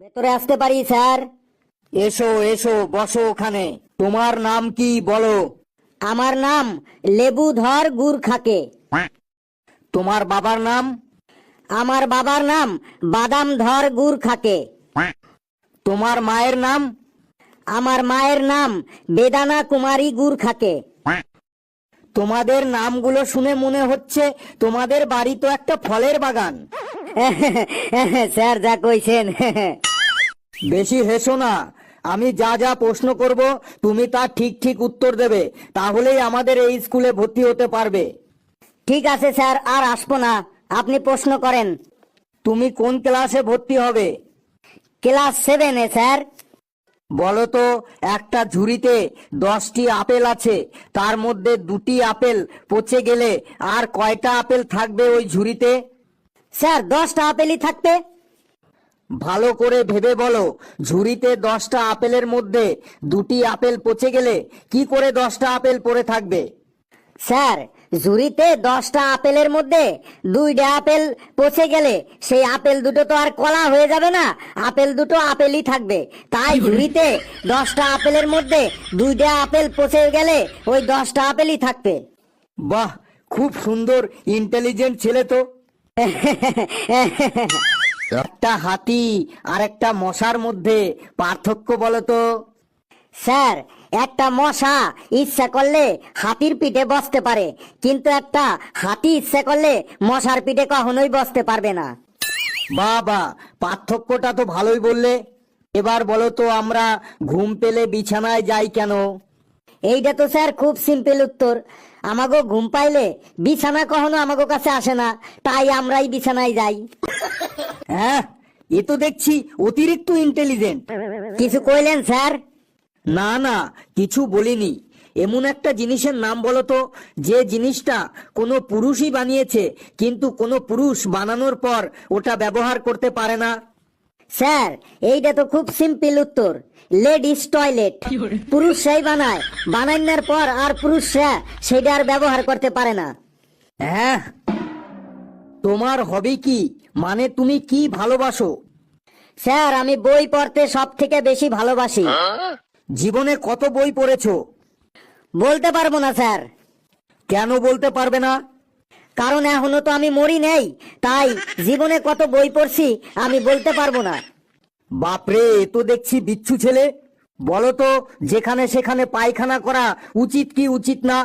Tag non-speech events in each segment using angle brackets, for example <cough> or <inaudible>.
ভেতরে আসতে পারি স্যার? এসো এসো বসো ওখানে। তোমার নাম কি বলো? আমার নাম লেবু ধর গুড় খাকে তোমার বাবার নাম? আমার বাবার নাম বাদাম ধর গুড় খাকে তোমার মায়ের নাম? আমার মায়ের নাম বেদানা কুমারী গুড় খাকে তোমাদের নামগুলো শুনে মনে হচ্ছে তোমাদের বাড়ি তো একটা ফলের বাগান। <laughs> স্যার যা কইছেন। <laughs> বেশি হেসো না। আমি যা যা প্রশ্ন করব তুমি তার ঠিক ঠিক উত্তর দেবে। তাহলেই আমাদের এই স্কুলে ভর্তি হতে পারবে। ঠিক আছে স্যার আর আসব না। আপনি প্রশ্ন করেন। তুমি কোন ক্লাসে ভর্তি হবে? ক্লাস সেভেনে স্যার। বলো তো একটা ঝুড়িতে দশটি আপেল আছে। তার মধ্যে দুটি আপেল পচে গেলে আর কয়টা আপেল থাকবে ওই ঝুড়িতে? স্যার দশটা আপেলই থাকবে। ভালো করে ভেবে বলো ঝুড়িতে দশটা আপেলের মধ্যে দুটি আপেল পচে গেলে কি করে দশটা আপেল পড়ে থাকবে? স্যার ঝুড়িতে দশটা আপেলের মধ্যে দুইটা আপেল পচে গেলে সেই আপেল দুটো তো আর কলা হয়ে যাবে না আপেল দুটো আপেলই থাকবে। তাই ঝুড়িতে দশটা আপেলের মধ্যে দুইটা আপেল পচে গেলে ওই দশটা আপেলই থাকবে। বাহ খুব সুন্দর ইন্টেলিজেন্ট ছেলে তো। <laughs> একটা হাতি আর একটা মশার মধ্যে পার্থক্য বলো তো। স্যার একটা মশা ইচ্ছা করলে হাতির পিঠে বসতে পারে কিন্তু একটা হাতি ইচ্ছা করলে মশার পিঠে কখনোই বসতে পারবে না। বাবা পার্থক্যটা তো ভালোই বললে। এবার বলো তো আমরা ঘুম পেলে বিছানায় যাই কেন? এইটা তো স্যার খুব সিম্পল উত্তর। আমাগো ঘুম পাইলে বিছানা কখনো আমাগো কাছে আসে না তাই আমরাই বিছানায় যাই। হ্যাঁ এ তো দেখছি অতিরিক্ত ইন্টেলিজেন্ট কিছু কইলেন স্যার? না না কিছু বলিনি। এমন একটা জিনিসের নাম বলো তো যে জিনিসটা কোনো পুরুষই বানিয়েছে কিন্তু কোনো পুরুষ বানানোর পর ওটা ব্যবহার করতে পারে না। স্যার এইটা তো খুব সিম্পল উত্তর। Ladies toilet. পুরুষরাই বানায় বানানোর পর আর পুরুষরা সেটা আর ব্যবহার করতে পারে না। হ্যাঁ তোমার হবি কি? মানে তুমি কি ভালোবাসো? স্যার আমি বই পড়তে সব থেকে বেশি ভালোবাসি। জীবনে কত বই পড়েছো? বলতে পারব না স্যার। কেন বলতে পারবে না? কারণ এখনও তো আমি মরি নেই তাই জীবনে কত বই পড়ছি আমি বলতে পারব না। বাপরে এ তো দেখছি বিচ্ছু ছেলে। বলো তো যেখানে সেখানে পায়খানা করা উচিত কি উচিত না?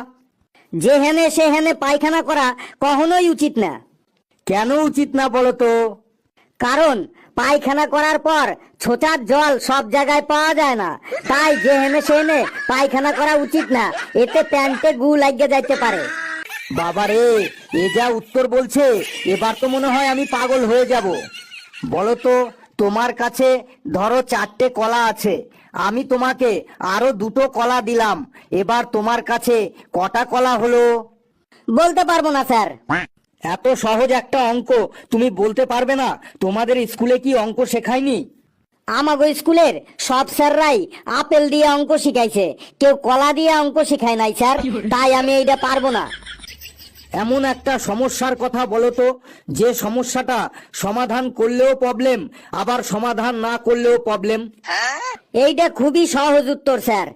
যেহেনে সেহেনে পায়খানা করা কখনোই উচিত না। কেন উচিত না বলো তো? কারণ পায়খানা করার পর ছোটার জল সব জায়গায় পাওয়া যায় না। তাই যেহেনে সেহেনে পায়খানা করা উচিত না। এতে প্যান্টে গু লাগিয়ে যাইতে পারে। বাবারে এ যা উত্তর বলছে এবার তো মনে হয় আমি পাগল হয়ে যাব। বলো তো তোমার কাছে ধরো চারটে কলা আছে। আমি তোমাকে আরও দুটো কলা দিলাম। এবার তোমার কাছে কটা কলা হলো? বলতে পারব না স্যার। এত সহজ একটা অঙ্ক তুমি বলতে পারবে না তোমাদের স্কুলে কি অঙ্ক শেখায়নি? আমাগো স্কুলের সব স্যাররাই আপেল দিয়ে অঙ্ক শিখাইছে কেউ কলা দিয়ে অঙ্ক শিখায় নাই স্যার তাই আমি এইটা পারব না। এমন একটা সমস্যার কথা বলো তো যে সমস্যাটা সমাধান করলেও প্রবলেম আবার সমাধান না করলেও প্রবলেম এইটা খুবই সহজ উত্তর স্যার।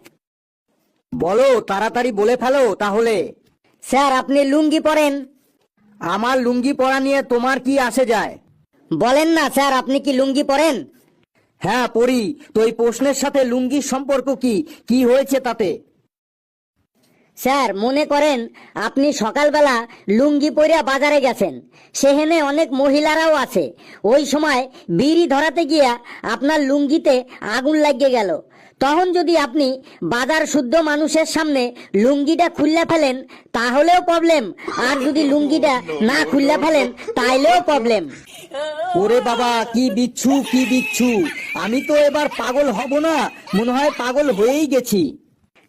বলো তাড়াতাড়ি বলে ফেলো তাহলে। স্যার আপনি লুঙ্গি পরেন। আমার লুঙ্গি পরা নিয়ে তোমার কি আসে যায়? বলেন না স্যার আপনি কি লুঙ্গি পরেন? হ্যাঁ পড়ি তো এই প্রশ্নের সাথে লুঙ্গির সম্পর্ক কি? কি হয়েছে তাতে? স্যার, মনে করেন আপনি সকালবেলা লুঙ্গি পরিয়া বাজারে গেছেন। সেখানে অনেক মহিলারাও আছে। ওই সময় বিড়ি ধরাতে গিয়া আপনার লুঙ্গিতে আগুন লাগিয়ে গেল। তখন যদি আপনি বাজার শুদ্ধ মানুষের সামনে লুঙ্গিটা খুললে ফেলেন, তাহলেও প্রবলেম আর যদি লুঙ্গিটা না খুললে ফেলেন, তাইলেও প্রবলেম ওরে বাবা, কি বিচ্ছু কি বিচ্ছু। আমি তো এবার পাগল হব না। মনে হয় পাগল হয়েই গেছি।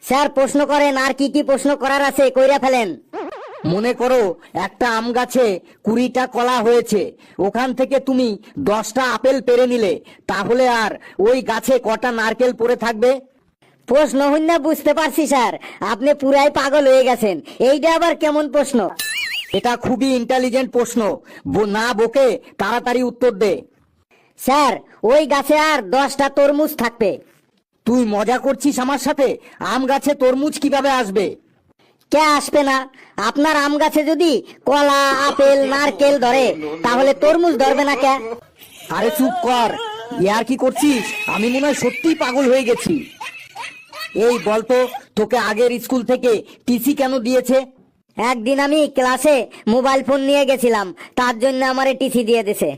স্যার প্রশ্ন করেন আর কি কি প্রশ্ন করার আছে কইরা ফেলেন। মনে করো একটা আম গাছে কুড়িটা কলা হয়েছে। ওখান থেকে তুমি দশটা আপেল পেরে নিলে তাহলে আর ওই গাছে কটা নারকেল পড়ে থাকবে? প্রশ্ন হইন না বুঝতে পারছি স্যার। আপনি পুরাই পাগল হয়ে গেছেন। এইটা আবার কেমন প্রশ্ন? এটা খুবই ইন্টেলিজেন্ট প্রশ্ন। না বকে তাড়াতাড়ি উত্তর দে। স্যার ওই গাছে আর দশটা তরমুজ থাকবে। তুই মজা করছিস আমার সাথে? আম গাছে তরমুজ কীভাবে আসবে? কে আসবে না? আপনার আম গাছে যদি কলা, আপেল, নারকেল ধরে, তাহলে তরমুজ ধরবে না কে? আরে চুপ কর। ইয়ার কি করছিস? আমি মনে হয় সত্যিই পাগল হয়ে গেছি। এই বলতো তোকে আগের স্কুল থেকে টিসি কেন দিয়েছে? একদিন আমি ক্লাসে মোবাইল ফোন নিয়ে গেছিলাম তার জন্য আমারে টিসি দিয়ে দিছে।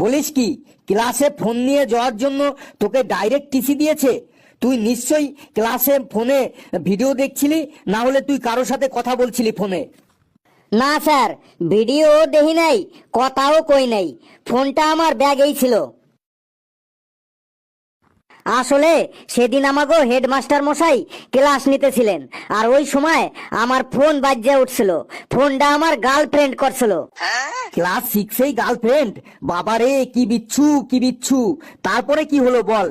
বলিস কি ক্লাসে ফোন নিয়ে যাওয়ার জন্য তোকে ডাইরেক্ট টিসি দিয়েছে? তুই নিশ্চয়ই ক্লাসে ফোনে ভিডিও দেখছিলি না হলে তুই কারোর সাথে কথা বলছিলি ফোনে? না স্যার ভিডিও দেখি নাই কথাও কই নাই। ফোনটা আমার ব্যাগেই ছিল। আসলে সেদিন আমাকে হেডমাস্টার মশাই ক্লাস নিতেছিলেন আর ওই সময় আমার ফোন বাজ্যে উঠছিল ফোনটা আমার গার্লফ্রেন্ড করছিল। ক্লাস সিক্সেই গার্লফ্রেন্ড? বাবারে কি বিচ্ছু কি বিচ্ছু। তারপরে কি হলো বল?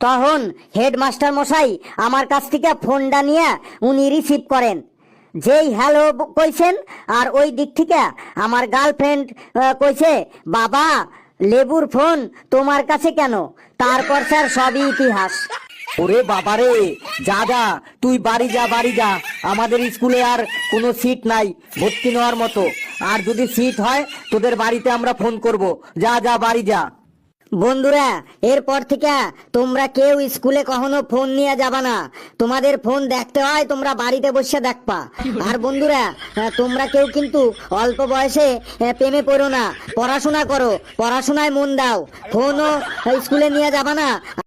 তখন হেডমাস্টার মশাই আমার কাছ থেকে ফোনটা নিয়ে উনি রিসিভ করেন। যেই হ্যালো কইছেন আর ওই দিক থেকে আমার গার্লফ্রেন্ড কইছে বাবা লেবুর ফোন তোমার কাছে কেন? তারপর স্যার, সবই ইতিহাস। ওরে বাবারে, যা যা, তুই বাড়ি যা বাড়ি যা। আমাদের স্কুলে আর কোনো সিট নাই, ভর্তি নেওয়ার মতো। আর যদি সিট হয়, তোদের বাড়িতে আমরা ফোন করব। যা যা, বাড়ি যা। বন্ধুরা, এরপর থেকে তোমরা কেউ স্কুলে কখনো ফোন নিয়ে যাবা না। তোমাদের ফোন দেখতে হয়, তোমরা বাড়িতে বসে দেখবা। আর বন্ধুরা, তোমরা কেউ কিন্তু অল্প বয়সে প্রেমে পড়ো না। পড়াশোনা করো, পড়াশোনায় মন দাও। ফোনও স্কুলে নিয়ে যাবা না।